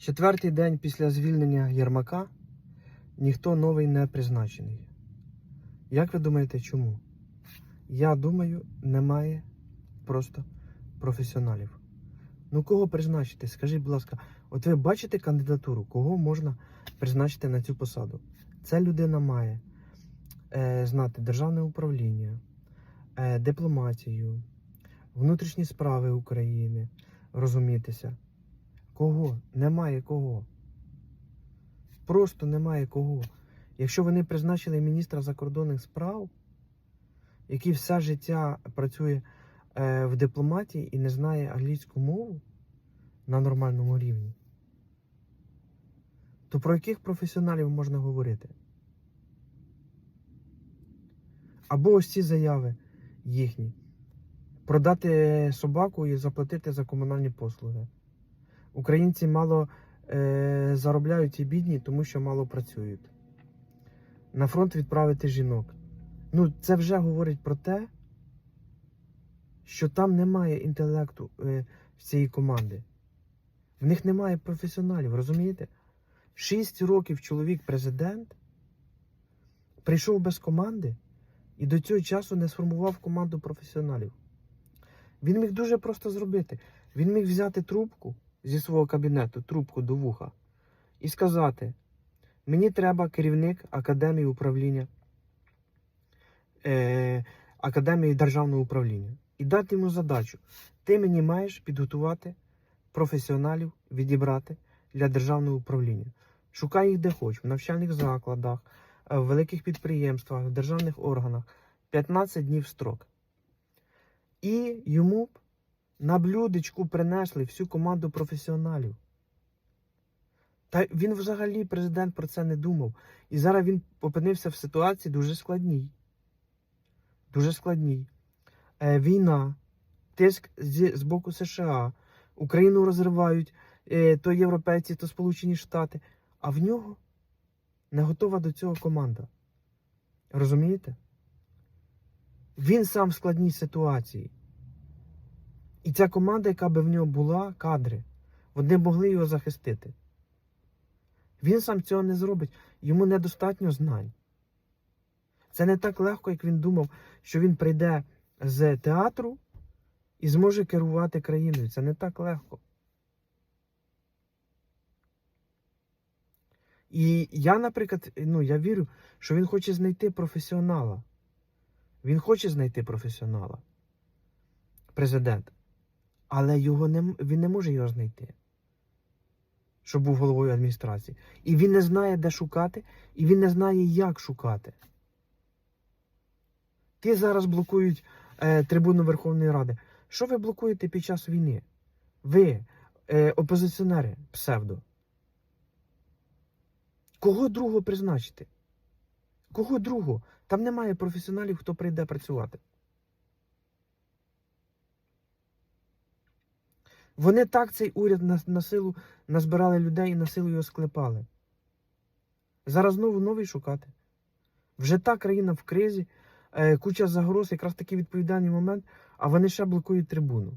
Четвертий день після звільнення Єрмака ніхто новий не призначений. Як ви думаєте, чому? Я думаю, немає просто професіоналів. Ну, кого призначити? Скажіть, будь ласка, от ви бачите кандидатуру, кого можна призначити на цю посаду? Ця людина має е, знати державне управління, е, дипломатію, внутрішні справи України, розумітися. Кого? Немає кого. Просто немає кого. Якщо вони призначили міністра закордонних справ, який все життя працює е, в дипломатії і не знає англійську мову на нормальному рівні, то про яких професіоналів можна говорити? Або ось ці заяви їхні. Продати собаку і заплатити за комунальні послуги. Українці мало е, заробляють і бідні, тому що мало працюють. На фронт відправити жінок. Ну, це вже говорить про те, що там немає інтелекту е, цієї команди. В них немає професіоналів, розумієте? Шість років чоловік президент прийшов без команди і до цього часу не сформував команду професіоналів. Він міг дуже просто зробити. Він міг взяти трубку зі свого кабінету, трубку до вуха, і сказати: мені треба керівник академії управління, е, академії державного управління. І дати йому задачу. Ти мені маєш підготувати професіоналів, відібрати для державного управління. Шукай їх де хоч, в навчальних закладах, е, в великих підприємствах, в державних органах. 15 днів строк. І йому на блюдечку принесли всю команду професіоналів. Та він взагалі президент про це не думав. І зараз він опинився в ситуації дуже складній. Дуже складній. Е, війна, тиск з, з боку США, Україну розривають е, то європейці, то Сполучені Штати. А в нього не готова до цього команда. Розумієте? Він сам в складній ситуації. І ця команда, яка би в нього була, кадри, вони могли його захистити. Він сам цього не зробить, йому недостатньо знань. Це не так легко, як він думав, що він прийде з театру і зможе керувати країною. Це не так легко. І я, наприклад, ну, я вірю, що він хоче знайти професіонала. Він хоче знайти професіонала, президент. Але його не, він не може його знайти, щоб був головою адміністрації. І він не знає, де шукати, і він не знає, як шукати. Ті зараз блокують е, трибуну Верховної Ради. Що ви блокуєте під час війни? Ви, е, опозиціонери, псевдо. Кого другого призначити? Кого другого? Там немає професіоналів, хто прийде працювати. Вони так цей уряд на, на силу назбирали людей і на силу його склепали. Зараз знову новий шукати. Вже та країна в кризі, е, куча загроз, якраз такий відповідальний момент, а вони ще блокують трибуну.